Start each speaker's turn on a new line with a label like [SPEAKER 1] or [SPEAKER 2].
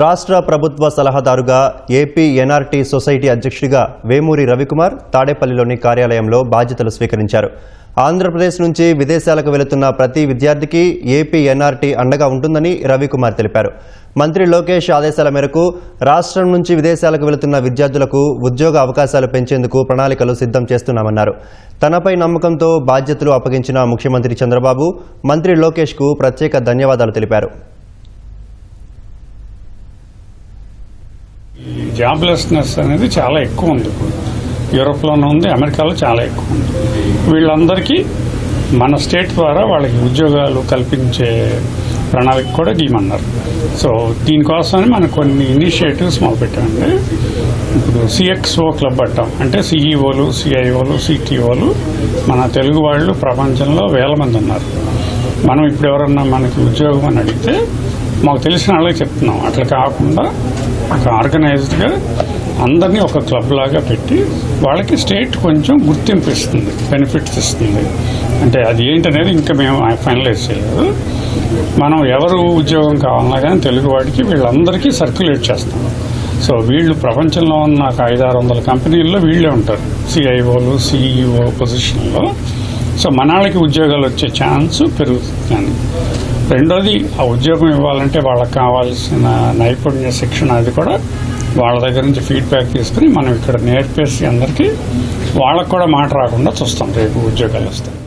[SPEAKER 1] రాష్ట్ర ప్రభుత్వ సలహాదారుగా ఏపీ ఎన్ఆర్టీ సొసైటీ అధ్యక్షుడిగా వేమూరి రవికుమార్ తాడేపల్లిలోని కార్యాలయంలో బాధ్యతలు స్వీకరించారు. ఆంధ్రప్రదేశ్ నుంచి విదేశాలకు వెళుతున్న ప్రతి విద్యార్థికి ఏపీ ఎన్ఆర్టీ అండగా ఉంటుందని రవికుమార్ తెలిపారు. మంత్రి లోకేష్ ఆదేశాల మేరకు రాష్ట్రం నుంచి విదేశాలకు వెళుతున్న విద్యార్థులకు ఉద్యోగ అవకాశాలు పెంచేందుకు ప్రణాళికలు సిద్ధం చేస్తున్నామన్నారు. తనపై నమ్మకంతో బాధ్యతలు అప్పగించిన ముఖ్యమంత్రి చంద్రబాబు మంత్రి లోకేష్కు ప్రత్యేక ధన్యవాదాలు తెలిపారు.
[SPEAKER 2] జాబ్లెస్నెస్ అనేది చాలా ఎక్కువ ఉంది. ఇప్పుడు ఉంది అమెరికాలో చాలా ఎక్కువ ఉంది. వీళ్ళందరికీ మన స్టేట్ ద్వారా వాళ్ళకి ఉద్యోగాలు కల్పించే ప్రణాళిక కూడా గీయమన్నారు. సో దీనికోసమని మనం కొన్ని ఇనిషియేటివ్స్ మొదలుపెట్టామండి. ఇప్పుడు సిఎక్స్ఓ క్లబ్ అంటాం. అంటే సిఈఓలు సిఐఓలు సిటిఓలు మన తెలుగు వాళ్ళు ప్రపంచంలో వేల మంది ఉన్నారు. మనం ఇప్పుడు ఎవరన్నా మనకి ఉద్యోగం అని అడిగితే మాకు తెలిసిన వాళ్ళకి చెప్తున్నాం. అట్లా కాకుండా ఆర్గనైజ్డ్గా అందరినీ ఒక క్లబ్ లాగా పెట్టి వాళ్ళకి స్టేట్ కొంచెం గుర్తింపు ఇస్తుంది బెనిఫిట్స్ ఇస్తుంది. అంటే అది ఏంటనేది ఇంకా మేము ఫైనలైజ్ చేయలేదు. మనం ఎవరు ఉద్యోగం కావాలన్నా కానీ తెలుగు వాడికి వీళ్ళందరికీ సర్క్యులేట్ చేస్తాం. సో వీళ్ళు ప్రపంచంలో ఉన్న ఒక ఐదారు వందల కంపెనీల్లో వీళ్ళే ఉంటారు. సిఐఓలు సిఈఓ పొజిషన్లో సో మనాళ్ళకి ఉద్యోగాలు వచ్చే ఛాన్స్ పెరుగుతుంది. రెండోది ఆ ఉద్యోగం ఇవ్వాలంటే వాళ్ళకి కావాల్సిన నైపుణ్య శిక్షణ అది కూడా వాళ్ళ దగ్గర నుంచి ఫీడ్బ్యాక్ తీసుకుని మనం ఇక్కడ నేర్పేసి అందరికీ వాళ్ళకు కూడా మాట రాకుండా చూస్తాం రేపు ఉద్యోగాలు వస్తాయి